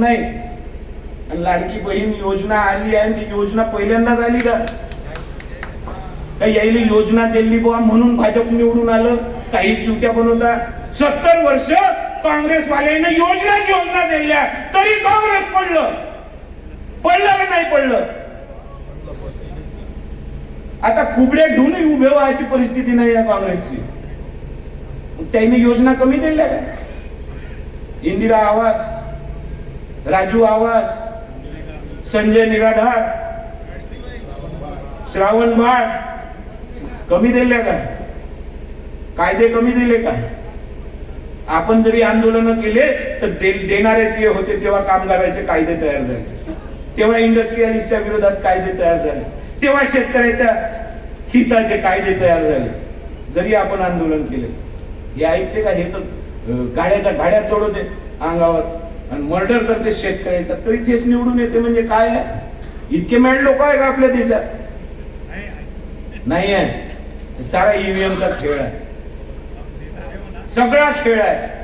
नाही. आणि लाडकी बहीण योजना आली आहे आणि ती योजना पहिल्यांदाच आली का? काही यायला योजना दिली बुवा म्हणून भाजप निवडून आलं? काही चिवट्या बनवता? सत्तर वर्ष काँग्रेसवाल्याने योजना योजना दिल्या. तरी काँग्रेस पडलं. पडलं का नाही पडलं? आता कुबड्या घेऊनही उभे व्हायची परिस्थिती नाही या काँग्रेसची. त्याने त्यांनी योजना कमी दिल्या का? इंदिरा आवास. राजू आवास संजय निराधार श्रावण बाळ कमी दिल्या का? कायदे कमी दिले का? आपण जरी आंदोलन केले तर दे- देणारे ते होते तेव्हा कामगाराचे कायदे तयार झाले. तेव्हा इंडस्ट्रियलिस्टच्या विरोधात कायदे तयार झाले. तेव्हा शेतकऱ्याच्या हिताचे कायदे तयार झाले. जरी आपण आंदोलन केले. हे ऐकते का? हे तर गाड्याच्या गाड्या चढवते अंगावर. आणि मर्डर करते शेतकऱ्याचा. तो इथेच निवडून येते म्हणजे काय आहे? इतके मॅड लोक आहे का आपल्या देशात. नाही आहे. सारा ईव्हीएमचा खेळ आहे. सगळा खेळ आहे.